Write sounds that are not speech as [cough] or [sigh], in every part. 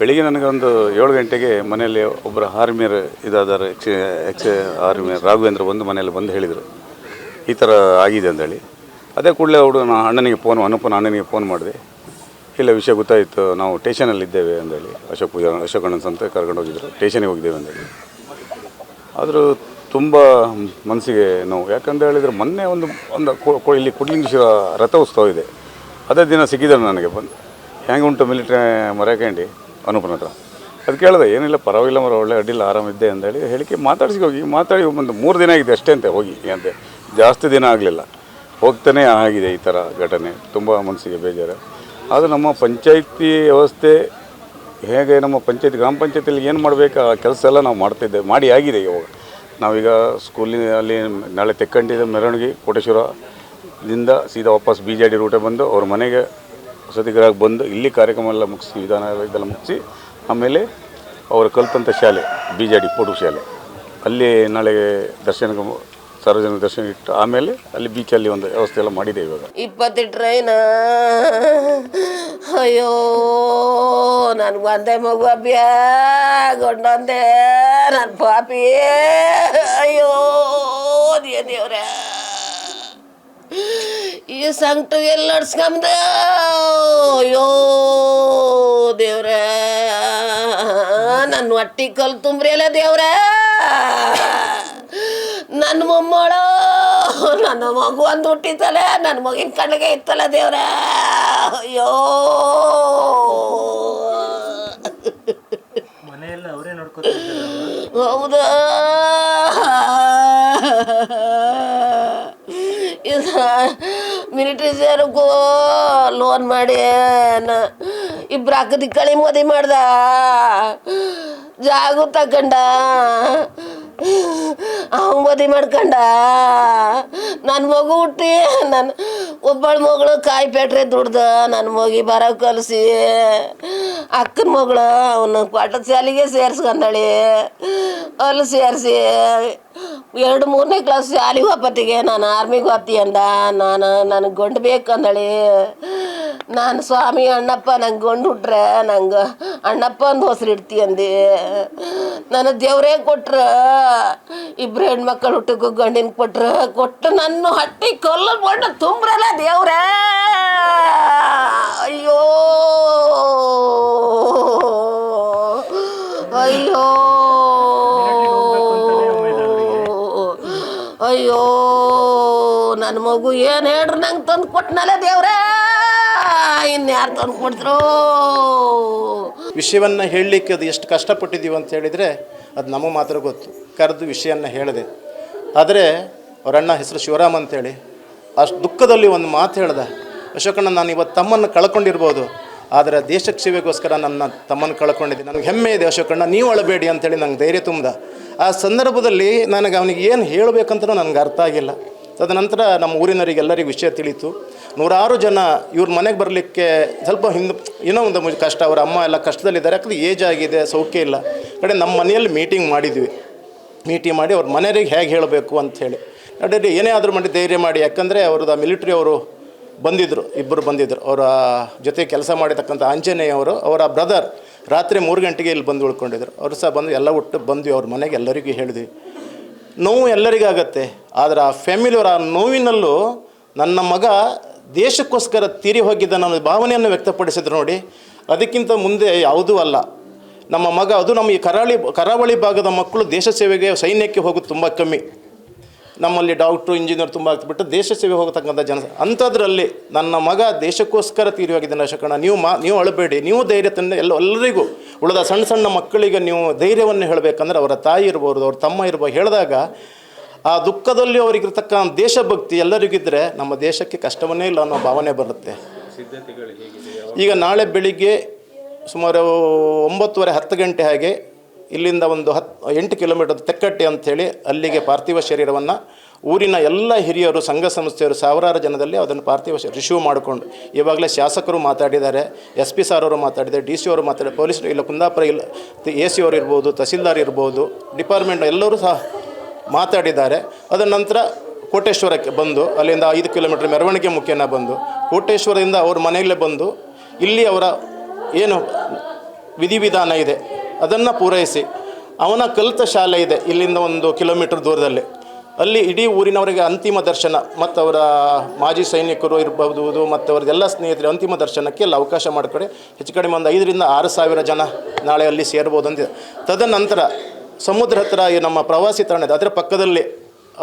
ಬೆಳಿಗ್ಗೆ ನನಗೊಂದು ಏಳು ಗಂಟೆಗೆ ಮನೆಯಲ್ಲಿ ಒಬ್ಬರು ಆರ್ಮಿಯರ್ ಇದಾದರೆ ಎಕ್ಸ್ ಎಕ್ಸ್ ಆರ್ಮಿಯರ್ ರಾಘವೇಂದ್ರ ಬಂದು ಮನೆಯಲ್ಲಿ ಬಂದು ಹೇಳಿದರು. ಈ ಥರ ಆಗಿದೆ ಅಂತೇಳಿ ಅದೇ ಕೂಡಲೇ ಅವರು ನಾನು ಅಣ್ಣನಿಗೆ ಫೋನ್ ಅನುಪನ ಅಣ್ಣನಿಗೆ ಫೋನ್ ಮಾಡಿದೆ. ಇಲ್ಲ, ವಿಷಯ ಗೊತ್ತಾಯಿತು, ನಾವು ಟೇಷನಲ್ಲಿದ್ದೇವೆ ಅಂದೇಳಿ. ಅಶೋಕ್ ಪೂಜಾ ಅಶೋಕ್ ಅಣ್ಣನ ಸಂತ ಕರ್ಕೊಂಡು ಹೋಗಿದ್ದರು ಟೇಷನಿಗೆ ಹೋಗಿದ್ದೇವೆ ಅಂದೇಳಿ. ಆದರೂ ತುಂಬ ಮನಸ್ಸಿಗೆ ನೋವು. ಯಾಕಂತ ಹೇಳಿದರೆ ಮೊನ್ನೆ ಒಂದು ಒಂದು ಇಲ್ಲಿ ಕುಡ್ಲಿಂಗೇಶ್ವರ ರಥೋತ್ಸವ ಇದೆ. ಅದೇ ದಿನ ಸಿಕ್ಕಿದ್ದಾರೆ ನನಗೆ. ಬಂದು ಹೆಂಗೆ ಉಂಟು ಮಿಲಿಟ್ರಿ ಮರೆಯಕಂಡು? ಅನುಪನ ಹತ್ರ. ಅದು ಕೇಳಿದೆ, ಏನಿಲ್ಲ, ಪರವಾಗಿಲ್ಲ ಮರ ಒಳ್ಳೆ ಅಡ್ಡಿಲ್ಲ, ಆರಾಮಿದ್ದೆ ಅಂತೇಳಿ ಹೇಳಿಕೆ ಮಾತಾಡ್ಸಿ ಹೋಗಿ, ಮಾತಾಡಿ ಒಂದು ಮೂರು ದಿನ ಆಗಿದೆ ಅಷ್ಟೇ ಅಂತೆ ಹೋಗಿ ಅಂತೆ ಜಾಸ್ತಿ ದಿನ ಆಗಲಿಲ್ಲ. ಹೋಗ್ತಾನೆ ಆಗಿದೆ ಈ ಥರ ಘಟನೆ, ತುಂಬ ಮನಸ್ಸಿಗೆ ಬೇಜಾರು. ಅದು ನಮ್ಮ ಪಂಚಾಯಿತಿ ವ್ಯವಸ್ಥೆ, ಹೇಗೆ ನಮ್ಮ ಪಂಚಾಯಿತಿ, ಗ್ರಾಮ ಪಂಚಾಯತಿಯಲ್ಲಿ ಏನು ಮಾಡಬೇಕು, ಆ ಕೆಲಸ ಎಲ್ಲ ನಾವು ಮಾಡ್ತಿದ್ದೆ, ಮಾಡಿ ಆಗಿದೆ ಇವಾಗ. ನಾವೀಗ ಸ್ಕೂಲಿನಲ್ಲಿ, ನಾಳೆ ತೆಕ್ಕಂಡಿದ ಮೆರವಣಿಗೆ, ಕೋಟೇಶ್ವರದಿಂದ ಸೀದಾ ವಾಪಸ್ ಬಿ ಜೆ ಡಿ ರೂಟೇ ಬಂದು ಅವ್ರ ಮನೆಗೆ ವಸತಿಗರಾಗಿ ಬಂದು ಇಲ್ಲಿ ಕಾರ್ಯಕ್ರಮ ಎಲ್ಲ ಮುಗಿಸಿ ವಿಧಾನ ಇದೆಲ್ಲ ಮುಗಿಸಿ, ಆಮೇಲೆ ಅವರು ಕಲ್ತಂಥ ಶಾಲೆ ಬಿ ಜೆ ಡಿ ಪೋಟು ಶಾಲೆ. ಅಲ್ಲಿ ನಾಳೆ ದರ್ಶನ ಸಾರ್ವಜನಿಕ ದರ್ಶನ ಇಟ್ಟು ಆಮೇಲೆ ಅಲ್ಲಿ ಬೀಚಲ್ಲಿ ಒಂದು ವ್ಯವಸ್ಥೆ ಎಲ್ಲ ಮಾಡಿದೆ ಇವಾಗ. ಇಪ್ಪತ್ತು ಟ್ರೈನ ಅಯ್ಯೋ, ನನ್ಗೆ ಒಂದೇ ಮಗು ಅಭ್ಯ, ಗಂಡಂದೆ ನನ್ನ ಪಾಪಿ. ಅಯ್ಯೋ, ದೇವ್ರೆ. ಈ ಸಂಕಟ ಎಲ್ಲಿ ನಡ್ಸ್ಕೊಂಬ ಅಯ್ಯೋ ದೇವ್ರೆ. ನನ್ನ ಹೊಟ್ಟಿ ಕಲ್ ತುಂಬ್ರಿ ಅಲ್ಲ ದೇವ್ರ. ನನ್ನ ಮೊಮ್ಮಳು ನನ್ನ ಮಗು ಒಂದು ಹುಟ್ಟಿತ್ತಲ್ಲ ನನ್ನ ಮಗಿನ ಕಣ್ಣಿಗೆ ಇತ್ತಲ್ಲ ದೇವ್ರ. ಅಯ್ಯೋ. ಹೌದಾ? ಇದು ಮಿಲಿಟ್ರಿ ಸೇರಕ್ಕೂ ಲೋನ್ ಮಾಡಿ ಇಬ್ಬರು ಅಕ್ಕ ದಿಕ್ಕಳಿ ಮದುವೆ ಮದಿ ಮಾಡ್ದ. ಜಾಗು ತಗೊಂಡ ಅವ್ನು ಮದುವೆ ಮಾಡ್ಕೊಂಡ. ನನ್ನ ಮಗು ಹುಟ್ಟಿ ನನ್ನ ಒಬ್ಬಳ ಮಗಳು ಕಾಯಿ ಪೇಟ್ರೆ ದುಡ್ದ ನನ್ನ ಮಗಿ ಬರ ಕಲಿಸಿ. ಅಕ್ಕನ ಮಗಳು ಅವನು ಪಾಠದ ಶಾಲಿಗೆ ಸೇರ್ಸ್ಕೊಂಡಳಿ. ಅಲ್ಲಿ ಸೇರಿಸಿ. ಎರಡು ಮೂರನೇ ಕ್ಲಾಸ್ ಶಾಲೆಗೆ ಹೋಗತ್ತಿಗೆ ನಾನು ಆರ್ಮಿಗೆ ಹೋಗ್ತಿ ಅಂದ. ನಾನು, ನನಗೆ ಗಂಡು ಅಂದಳಿ. ನಾನು ಸ್ವಾಮಿ, ಅಣ್ಣಪ್ಪ ನಂಗೆ ಗೊಂಡು ಹುಟ್ರೆ ನಂಗೆ ಅಣ್ಣಪ್ಪ ಅಂದು ಅಂದೆ. ನನ್ನ ದೇವರೇ ಕೊಟ್ರ ಇಬ್ಬರು ಹೆಣ್ಮಕ್ಳು ಹುಟ್ಟಕ್ಕೂ ಗಂಡಿನ ಕೊಟ್ರ, ಕೊಟ್ಟು ನನ್ನ ಹಟ್ಟಿ ಕೊಲ್ಲ ಬಣ್ಣ ತುಂಬ್ರಲ್ಲ ದೇವ್ರೇ. ಅಯ್ಯೋ. ಅಯ್ಯೋ. ಅಯ್ಯೋ ನನ್ನ ಮಗು ಏನು ಹೇಳ್ರಿ ನಂಗೆ ತಂದು ಕೊಟ್ಟನಲ್ಲ ದೇವ್ರೇ? ಇನ್ಯಾರು ತಂದು ಕೊಡ್ತರೋ ವಿಷಯವನ್ನು ಹೇಳಲಿಕ್ಕೆ ಅದು ಎಷ್ಟು ಕಷ್ಟಪಟ್ಟಿದ್ದೀವಿ ಅಂತ ಹೇಳಿದರೆ ಅದು ನಮಗೆ ಮಾತ್ರ ಗೊತ್ತು. ಕರೆದು ವಿಷಯನ ಹೇಳಿದೆ. ಆದರೆ ಅವರಣ್ಣ ಹೆಸರು ಶಿವರಾಮ್ ಅಂತೇಳಿ, ಅಷ್ಟು ದುಃಖದಲ್ಲಿ ಒಂದು ಮಾತು ಹೇಳ್ದೆ. ಅಶೋಕಣ್ಣ, ನಾನು ಇವತ್ತು ತಮ್ಮನ್ನು ಕಳ್ಕೊಂಡಿರ್ಬೋದು, ಆದರೆ ದೇಶಕ್ಕೆ ಸೇವೆಗೋಸ್ಕರ ನನ್ನ ತಮ್ಮನ್ನು ಕಳ್ಕೊಂಡಿದ್ದೆ ನನಗೆ ಹೆಮ್ಮೆ ಇದೆ ಅಶೋಕಣ್ಣ, ನೀವು ಅಳಬೇಡಿ ಅಂತೇಳಿ ನಂಗೆ ಧೈರ್ಯ ತುಂಬ್ದ. ಆ ಸಂದರ್ಭದಲ್ಲಿ ನನಗೆ ಅವನಿಗೆ ಏನು ಹೇಳಬೇಕಂತಲೂ ನನಗೆ ಅರ್ಥ ಆಗಿಲ್ಲ. ತದನಂತರ ನಮ್ಮ ಊರಿನವರಿಗೆ ಎಲ್ಲರಿಗೂ ವಿಷಯ ತಿಳಿತು. ನೂರಾರು ಜನ ಇವ್ರ ಮನೆಗೆ ಬರಲಿಕ್ಕೆ ಸ್ವಲ್ಪ ಹಿಂದೆ, ಏನೋ ಒಂದು ಕಷ್ಟ, ಅವರ ಅಮ್ಮ ಎಲ್ಲ ಕಷ್ಟದಲ್ಲಿದ್ದಾರೆ. ಯಾಕಂದರೆ ಏಜ್ ಆಗಿದೆ, ಸೌಖ್ಯ ಇಲ್ಲ. ಕಡೆ ನಮ್ಮ ಮನೆಯಲ್ಲಿ ಮೀಟಿಂಗ್ ಮಾಡಿದ್ವಿ. ಮೀಟಿಂಗ್ ಮಾಡಿ ಅವ್ರ ಮನೆಯವ್ರಿಗೆ ಹೇಗೆ ಹೇಳಬೇಕು ಅಂಥೇಳಿ ನಡೀರಿ ಏನೇ ಆದರೂ ಮಾಡಿ ಧೈರ್ಯ ಮಾಡಿ. ಯಾಕಂದರೆ ಅವ್ರದ್ದು ಮಿಲಿಟ್ರಿ ಅವರು ಬಂದಿದ್ದರು ಇಬ್ಬರು ಬಂದಿದ್ದರು ಅವರ ಜೊತೆ ಕೆಲಸ ಮಾಡಿರ್ತಕ್ಕಂಥ ಆಂಜನೇಯ ಅವರು ಅವರ ಬ್ರದರ್ ರಾತ್ರಿ ಮೂರು ಗಂಟೆಗೆ ಇಲ್ಲಿ ಬಂದು ಉಳ್ಕೊಂಡಿದ್ರು. ಅವರು ಸಹ ಬಂದು ಎಲ್ಲ ಒಟ್ಟು ಬಂದ್ವಿ, ಅವ್ರ ಮನೆಗೆ ಎಲ್ಲರಿಗೂ ಹೇಳಿದ್ವಿ. ನೋವು ಎಲ್ಲರಿಗಾಗತ್ತೆ, ಆದರೆ ಆ ಫ್ಯಾಮಿಲಿಯವರ ಆ ನೋವಿನಲ್ಲೂ ನನ್ನ ಮಗ ದೇಶಕ್ಕೋಸ್ಕರ ತೀರಿ ಹೋಗಿದ್ದ ನನ್ನ ಭಾವನೆಯನ್ನು ವ್ಯಕ್ತಪಡಿಸಿದ್ರು ನೋಡಿ. ಅದಕ್ಕಿಂತ ಮುಂದೆ ಯಾವುದೂ ಅಲ್ಲ. ನಮ್ಮ ಮಗ, ಅದು ನಮ್ಮ ಈ ಕರಾವಳಿ ಕರಾವಳಿ ಭಾಗದ ಮಕ್ಕಳು ದೇಶ ಸೇವೆಗೆ ಸೈನ್ಯಕ್ಕೆ ಹೋಗೋದು ತುಂಬ ಕಮ್ಮಿ. ನಮ್ಮಲ್ಲಿ ಡಾಕ್ಟ್ರು ಇಂಜಿನಿಯರ್ ತುಂಬ ಆಗ್ತಿಬಿಟ್ಟು ದೇಶ ಸೇವೆ ಹೋಗತಕ್ಕಂಥ ಜನ ಅಂಥದ್ರಲ್ಲಿ ನನ್ನ ಮಗ ದೇಶಕ್ಕೋಸ್ಕರ ತೀರಿ ಹೋಗಿದ್ದಾನೆ ಅಶೋಕಣ್ಣ ನೀವು ಮಾ ನೀವು ಅಳಬೇಡಿ ನೀವು ಧೈರ್ಯ ತಂದು ಎಲ್ಲ ಎಲ್ಲರಿಗೂ ಉಳಿದ ಸಣ್ಣ ಸಣ್ಣ ಮಕ್ಕಳಿಗೆ ನೀವು ಧೈರ್ಯವನ್ನು ಹೇಳಬೇಕಂದ್ರೆ ಅವರ ತಾಯಿ ಇರ್ಬೋದು ಅವ್ರ ತಮ್ಮ ಇರ್ಬೋದು ಹೇಳಿದಾಗ ಆ ದುಃಖದಲ್ಲಿ ಅವರಿಗಿರ್ತಕ್ಕಂಥ ದೇಶಭಕ್ತಿ ಎಲ್ಲರಿಗಿದ್ದರೆ ನಮ್ಮ ದೇಶಕ್ಕೆ ಕಷ್ಟವನ್ನೇ ಇಲ್ಲ ಅನ್ನೋ ಭಾವನೆ ಬರುತ್ತೆ. ಈಗ ನಾಳೆ ಬೆಳಿಗ್ಗೆ ಸುಮಾರು ಒಂಬತ್ತುವರೆ ಹತ್ತು ಗಂಟೆ ಹಾಗೆ ಇಲ್ಲಿಂದ ಒಂದು ಹತ್ತು ಎಂಟು ಕಿಲೋಮೀಟರ್ ತೆಕ್ಕಟ್ಟಿ ಅಂಥೇಳಿ ಅಲ್ಲಿಗೆ ಪಾರ್ಥಿವ ಶರೀರವನ್ನು ಊರಿನ ಎಲ್ಲ ಹಿರಿಯರು, ಸಂಘ ಸಂಸ್ಥೆಯರು ಸಾವಿರಾರು ಜನದಲ್ಲಿ ಅದನ್ನು ಪಾರ್ಥಿವ ರಿಶೀವ್ ಮಾಡಿಕೊಂಡು ಇವಾಗಲೇ ಶಾಸಕರು ಮಾತಾಡಿದ್ದಾರೆ ಎಸ್ ಪಿ ಸಾರ್ ಅವರು ಮಾತಾಡಿದ್ದಾರೆ, ಡಿ ಸಿ ಅವರು ಮಾತಾಡಿದ್ದಾರೆ, ಪೊಲೀಸ್ ಇಲ್ಲ, ಕುಂದಾಪುರ ಇಲ್ಲ ಎ ಸಿ ಅವರು ಇರ್ಬೋದು, ತಹಸೀಲ್ದಾರ್ ಇರ್ಬೋದು, ಡಿಪಾರ್ಟ್ಮೆಂಟ್ ಎಲ್ಲರೂ ಸಹ ಮಾತಾಡಿದ್ದಾರೆ. ಅದರ ನಂತರ ಕೋಟೇಶ್ವರಕ್ಕೆ ಬಂದು, ಅಲ್ಲಿಂದ ಐದು ಕಿಲೋಮೀಟರ್ ಮೆರವಣಿಗೆ ಮುಖ್ಯನ ಬಂದು, ಕೋಟೇಶ್ವರದಿಂದ ಅವ್ರ ಮನೆಯಲ್ಲೇ ಬಂದು, ಇಲ್ಲಿ ಅವರ ಏನು ವಿಧಿವಿಧಾನ ಇದೆ ಅದನ್ನು ಪೂರೈಸಿ. ಅವನ ಕಲಿತ ಶಾಲೆ ಇದೆ, ಇಲ್ಲಿಂದ ಒಂದು ಕಿಲೋಮೀಟರ್ ದೂರದಲ್ಲಿ. ಅಲ್ಲಿ ಇಡೀ ಊರಿನವರಿಗೆ ಅಂತಿಮ ದರ್ಶನ ಮತ್ತು ಅವರ ಮಾಜಿ ಸೈನಿಕರು ಇರಬಹುದು ಮತ್ತು ಅವ್ರದ್ದೆಲ್ಲ ಸ್ನೇಹಿತರು ಅಂತಿಮ ದರ್ಶನಕ್ಕೆ ಎಲ್ಲ ಅವಕಾಶ ಮಾಡಿಕೊಡಿ. ಹೆಚ್ಚು ಕಡಿಮೆ ಒಂದು ಐದರಿಂದ ಆರು ಸಾವಿರ ಜನ ನಾಳೆ ಅಲ್ಲಿ ಸೇರ್ಬೋದು ಅಂತಿದೆ. ತದನಂತರ ಸಮುದ್ರ ಹತ್ತಿರ ಈ ನಮ್ಮ ಪ್ರವಾಸಿ ತಾಣ ಇದೆ ಅದರ ಪಕ್ಕದಲ್ಲಿ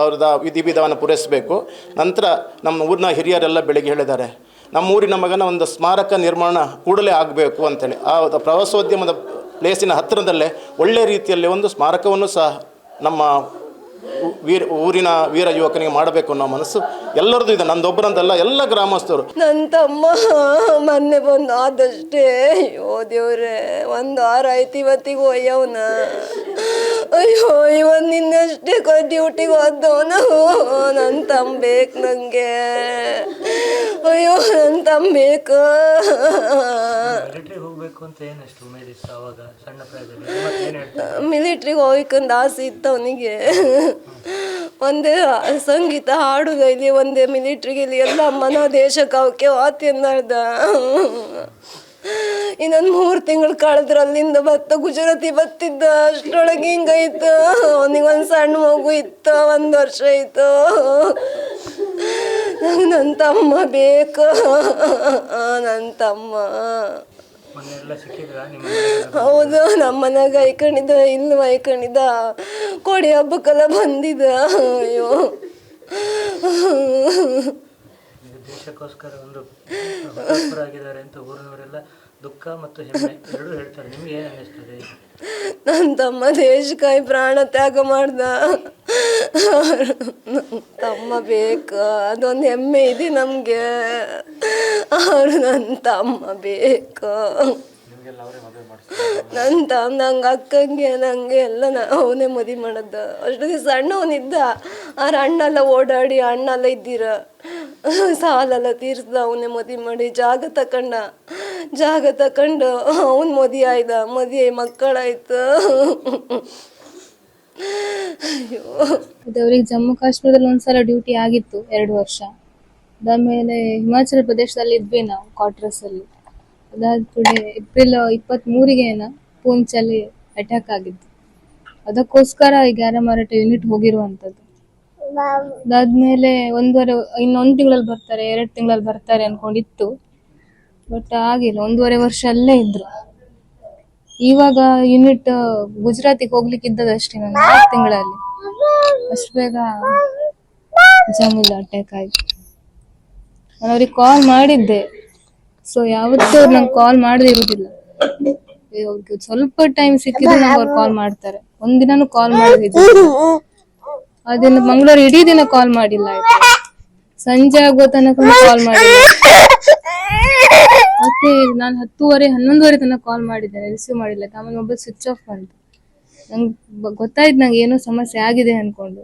ಅವ್ರದ್ದು ವಿಧಿವಿಧಾನ ಪೂರೈಸಬೇಕು. ನಂತರ ನಮ್ಮ ಊರಿನ ಹಿರಿಯರೆಲ್ಲ ಬೆಳಿಗ್ಗೆ ಹೇಳಿದ್ದಾರೆ ನಮ್ಮ ಊರಿನ ಮಗನ ಒಂದು ಸ್ಮಾರಕ ನಿರ್ಮಾಣ ಕೂಡಲೇ ಆಗಬೇಕು ಅಂತೇಳಿ. ಆ ಪ್ರವಾಸೋದ್ಯಮದ ಪ್ಲೇಸಿನ ಹತ್ತಿರದಲ್ಲೇ ಒಳ್ಳೆಯ ರೀತಿಯಲ್ಲಿ ಒಂದು ಸ್ಮಾರಕವನ್ನು ಸಹ ನಮ್ಮ ವೀರ ಊರಿನ ವೀರ ಯುವಕನಿಗೆ ಮಾಡಬೇಕು ಅನ್ನೋ ಮನಸ್ಸು ಎಲ್ಲರದ್ದು ಇದೆ. ನಂದೊಬ್ಬರಂತಲ್ಲ ಎಲ್ಲ ಗ್ರಾಮಸ್ಥರು. ನನ್ನ ತಮ್ಮ ಮೊನ್ನೆ ಬಂದು ಆದಷ್ಟೇ, ಅಯ್ಯೋ ದೇವ್ರೆ, ಒಂದು ವಾರ ಆಯ್ತು ಇವತ್ತಿಗೆ ಒಯ್ಯವನ. ಅಯ್ಯೋ ಇವನ್ ನಿನ್ನಷ್ಟೇ ಡ್ಯೂಟಿಗೆ ಹೋದವನು. ನನ್ನ ತಮ್ಮ ಬೇಕು ನನಗೆ ಅಯ್ಯೋ ನನ್ನ ತಮ್ಮ ಬೇಕು. ಮಿಲಿಟ್ರಿಗೆ ಹೋಗ್ಬೇಕು ಅಂತ ಏನಷ್ಟು ಉಮೇದಿತ್ತು ಅವಾಗ ಸಣ್ಣ ಪ್ರಾಯದಲ್ಲಿ? ಮತ್ತೆ ಏನು ಹೇಳ್ತಾರೆ? ಮಿಲಿಟ್ರಿಗೆ ಹೋಗ್ಬೇಕಂತ ಆಸೆ ಇತ್ತು ಅವನಿಗೆ. ಒಂದೇ ಸಂಗೀತ ಹಾಡುಗೈಲಿ ಒಂದೇ ಮಿಲಿಟ್ರಿಗೆ ಎಲ್ಲ ಮನೋ ದೇಶಕ್ಕೆ ಅವಕ್ಕೆ ವಾತಿ ಅಂದ ಇನ್ನೊಂದು ಮೂರು ತಿಂಗಳು ಕಳೆದ್ರು ಅಲ್ಲಿಂದ ಬತ್ತ ಗುಜರಾತಿ ಬತ್ತಿದ್ದ ಅಷ್ಟರೊಳಗೆ ಹಿಂಗಾಯ್ತು ಅವನಿಗೆ ಒಂದು ಸಣ್ಣ ಮಗು ಇತ್ತು ಒಂದು ವರ್ಷ ಆಯ್ತು ನಂಗೆ ನನ್ನ ತಮ್ಮ ಬೇಕು. ನನ್ನ ತಮ್ಮ? ಹೌದು ನಮ್ಮ ಮನೆಯಾಗ ಐಕಣಿದ್ದ ಇಲ್ಲಿ ಐಕಣಿದ್ದ ಕೋಡಿ ಹಬ್ಬಕ್ಕೆಲ್ಲ ಬಂದಿದ್ದ. ಅಯ್ಯೋ. ದೇಶಕ್ಕೋಸ್ಕರ ಒಂದು ಆಗಿದ್ದಾರೆ ಅಂತ ಊರಿನವರೆಲ್ಲ ದುಃಖ ಮತ್ತು ಹೆಮ್ಮೆ ಎರಡೂ ಹೇಳ್ತಾರೆ. ನಿಮ್ಗೆ ಏನು ಅನ್ನಿಸ್ತದೆ? ನನ್ನ ತಮ್ಮ ದೇಶಕ್ಕಾಗಿ ಪ್ರಾಣ ತ್ಯಾಗ ಮಾಡ್ದ. ತಮ್ಮ ಬೇಕು? ಅದೊಂದು ಹೆಮ್ಮೆ ಇದೆ ನಮಗೆ. ಅವರು ನನ್ನ ತಮ್ಮ ಬೇಕು? ನನ್ನ ತಮ್ಮ ನಂಗೆ ಅಕ್ಕಂಗೆ ನಂಗೆ ಎಲ್ಲ ಅವನೇ ಮದುವೆ ಮಾಡದ. ಅಷ್ಟೊತ್ತಿಗೆ ಸಣ್ಣವನಿದ್ದ. ಆ ಅಣ್ಣೆಲ್ಲ ಓಡಾಡಿ ಅಣ್ಣೆಲ್ಲ ಇದ್ದೀರ. [laughs] ಸಾಲೆಲ್ಲ ತೀರ್ಸ್ದ ಅವನೇ ಮದುವೆ ಮಾಡಿ. ಜಾಗ ತಕೊಂಡ ಜಾಗ ತಕೊಂಡು ಅವನ್ ಮದುವೆ ಆಯ್ದ. ಮದುವೆ ಮಕ್ಕಳಾಯ್ತು. ಅಯ್ಯೋ. ಜಮ್ಮು ಕಾಶ್ಮೀರದಲ್ಲಿ ಒಂದ್ಸಲ ಡ್ಯೂಟಿ ಆಗಿತ್ತು ಎರಡು ವರ್ಷ. ಅದಾದ್ಮೇಲೆ ಹಿಮಾಚಲ ಪ್ರದೇಶದಲ್ಲಿ ಇದ್ವಿ ನಾವು ಕ್ವಾರ್ಟರ್ಸ್ ಅಲ್ಲಿ. ಅದಾದ ಕೂಡ ಏಪ್ರಿಲ್ ಇಪ್ಪತ್ತ್ ಮೂರಿಗೆ ಏನೋ ಪೂಂಚಲ್ಲಿ ಅಟ್ಯಾಕ್ ಆಗಿತ್ತು ಅದಕ್ಕೋಸ್ಕರ ಈ ಗ್ಯಾರ ಮಾರಾಟ ಯೂನಿಟ್ ಹೋಗಿರುವಂತದ್ದು ಅದಾದ್ಮೇಲೆ ಒಂದೂವರೆ, ಇನ್ನೊಂದು ತಿಂಗಳಲ್ಲಿ ಬರ್ತಾರೆ, ಎರಡು ತಿಂಗಳಲ್ಲಿ ಬರ್ತಾರೆ ಅನ್ಕೊಂಡಿತ್ತು. ಬಟ್ ಆಗಿಲ್ಲ, ಒಂದೂವರೆ ವರ್ಷ ಅಲ್ಲೇ ಇದ್ರು. ಇವಾಗ ಯೂನಿಟ್ ಗುಜರಾತಿಗೆ ಹೋಗ್ಲಿಕ್ಕೆ ಇದ್ದದಷ್ಟೇ ನಾನು, ಆರು ತಿಂಗಳಲ್ಲಿ. ಅಷ್ಟು ಬೇಗ ಜಮೀಲ್ ಅಟ್ಯಾಕ್ ಆಯ್ತು. ನಾನು ಅವ್ರಿಗೆ ಕಾಲ್ ಮಾಡಿದ್ದೆ. ಸೊ ಯಾವತ್ತೂ ಅವ್ರು ನಂಗೆ ಕಾಲ್ ಮಾಡದೇ ಅವ್ರಿಗೆ ಸ್ವಲ್ಪ ಟೈಮ್ ಸಿಕ್ಕಿದ್ರೆ ನಂಗೆ ಅವ್ರು ಕಾಲ್ ಮಾಡ್ತಾರೆ. ಒಂದಿನಾನು ಕಾಲ್ ಮಾಡಿದ್ರು ಅದಿನ ಮಂಗಳೂರು ಇಡೀ ದಿನ ಕಾಲ್ ಮಾಡಿಲ್ಲ ಆಯ್ತು. ಸಂಜೆ ಆಗೋ ತನಕ ಕಾಲ್ ಮಾಡಿಲ್ಲ. ಮತ್ತೆ ನಾನು ಹತ್ತುವರೆ, ಹನ್ನೊಂದುವರೆ ತನಕ ಕಾಲ್ ಮಾಡಿದ್ದೇನೆ ರಿಸೀವ್ ಮಾಡಿಲ್ಲ. ಆಮೇಲೆ ಮೊಬೈಲ್ ಸ್ವಿಚ್ ಆಫ್ ಬಂತು ನಂಗೆ ಗೊತ್ತಾಯ್ತು ನಂಗೆ ಏನೋ ಸಮಸ್ಯೆ ಆಗಿದೆ ಅನ್ಕೊಂಡು.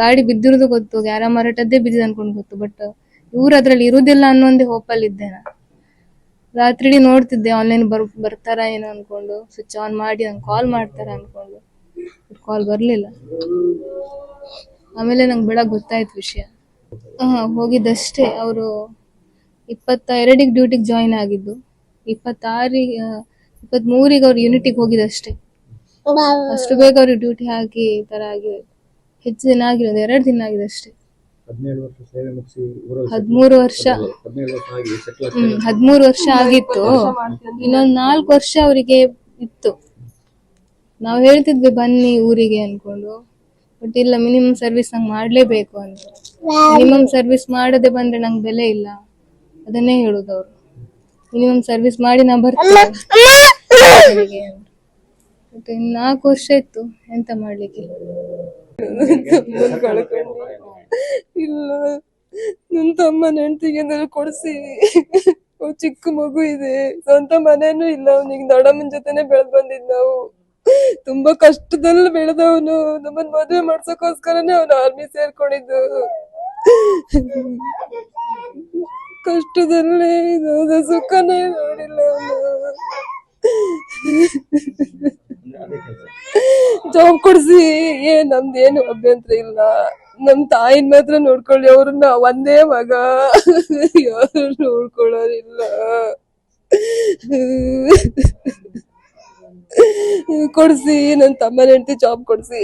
ಗಾಡಿ ಬಿದ್ದಿರೋದು ಗೊತ್ತು, ಗ್ಯಾರ ಮಾರಾಟದ್ದೇ ಬಿದ್ದಿದೆ ಅನ್ಕೊಂಡು ಗೊತ್ತು ಬಟ್ ಇವ್ರು ಅದ್ರಲ್ಲಿ ಇರುದಿಲ್ಲ ಅನ್ನೋ ಒಂದೇ ಹೋಪಲ್ಲಿ ಇದ್ದೆ ನಾನು. ರಾತ್ರಿ ನೋಡ್ತಿದ್ದೆ ಆನ್ಲೈನ್ ಬರ್, ಬರ್ತಾರ ಏನೋ ಅನ್ಕೊಂಡು ಸ್ವಿಚ್ ಆನ್ ಮಾಡಿ ನಂಗೆ ಕಾಲ್ ಮಾಡ್ತಾರ ಅನ್ಕೊಂಡು ಕಾಲ್ ಬರ್ಲಿಲ್ಲ. ಆಮೇಲೆ ನಂಗೆ ಬೆಳಗ್ಗೆ ಗೊತ್ತಾಯ್ತು ವಿಷಯ. ಹಾ ಹೋಗಿದ್ದಷ್ಟೇ. ಅವರು ಇಪ್ಪತ್ತ ಎರಡಿಗೆ ಡ್ಯೂಟಿಗೆ ಜಾಯಿನ್ ಆಗಿದ್ದು. ಇಪ್ಪತ್ತಾರಿಗೆ ಇಪ್ಪತ್ತ್ ಮೂರಿಗೆ ಅವ್ರು ಯೂನಿಟಿಗೆ ಹೋಗಿದ್ದಷ್ಟೇ. ಅಷ್ಟು ಬೇಗ ಅವ್ರಿಗೆ ಡ್ಯೂಟಿ ಹಾಕಿ ಈ ಥರ ಆಗಿ ಹೆಚ್ಚು ದಿನ ಆಗಿರೋದು ಎರಡು ದಿನ ಆಗಿದೆ ಅಷ್ಟೇ ಹದಿಮೂರು ವರ್ಷ. ಹ್ಮ್ ಹದಿಮೂರು ವರ್ಷ ಆಗಿತ್ತು. ಇನ್ನೊಂದ್ ನಾಲ್ಕು ವರ್ಷ ಅವರಿಗೆ ಇತ್ತು. ನಾವು ಹೇಳ್ತಿದ್ವಿ ಬನ್ನಿ ಊರಿಗೆ ಅನ್ಕೊಂಡು. ಬಟ್ ಇಲ್ಲ ಮಿನಿಮಮ್ ಸರ್ವಿಸ್ ನಂಗೆ ಮಾಡಲೇಬೇಕು ಅಂತ ಮಿನಿಮಮ್ ಸರ್ವಿಸ್ ಮಾಡದೆ ಬಂದ್ರೆ ನಂಗೆ ಬೆಲೆ ಇಲ್ಲ. ಅದನ್ನೇ ಹೇಳುದು ಅವರು. ಮಿನಿಮಮ್ ಸರ್ವಿಸ್ ಮಾಡಿ ನಾ ಬರ್ತೇನೆ ನಾಲ್ಕು ವರ್ಷ ಇತ್ತು ಎಂತ ಮಾಡ್ಲಿಕ್ಕೆ ಇಲ್ಲ. ನನ್ನ ತಮ್ಮ ಹೆಂಡತಿಗೆ ಕೊಡಿಸಿ. ಚಿಕ್ಕ ಮಗು ಇದೆ. ಸ್ವಂತ ಮನೇನು ಇಲ್ಲ ಅವ್ನಿಗೆ. ದೊಡ್ಡಮ್ಮನ ಜೊತೆನೆ ಬೆಳೆದ್ ಬಂದಿದ್ ನಾವು. ತುಂಬಾ ಕಷ್ಟದಲ್ಲಿ ಬೆಳೆದವನು. ನಮ್ಮನ್ ಮದುವೆ ಮಾಡ್ಸೋಕೋಸ್ಕರನೇ ಅವನು ಆರ್ಮಿ ಸೇರ್ಕೊಂಡಿದ್ದು. ಕಷ್ಟದಲ್ಲೇ ಸುಖನೇ ನೋಡಿಲ್ಲ ಅವನು. ಜಾಬ್ ಕೊಡ್ಸಿ, ಏ, ನಮ್ದೇನು ಅಭ್ಯಂತರ ಇಲ್ಲ. ನಮ್ ತಾಯಿನ ಮಾತ್ರ ನೋಡ್ಕೊಳ್ಳಿ, ಅವ್ರನ್ನ ಒಂದೇ ಮಗ. ಯಾರು ನೋಡ್ಕೊಳ್ಳೋರಿಲ್ಲ. ಕೊಡಿಸಿ ನನ್ನ ತಮ್ಮನ ಹೆಂಡತಿ ಜಾಬ್ ಕೊಡಿಸಿ.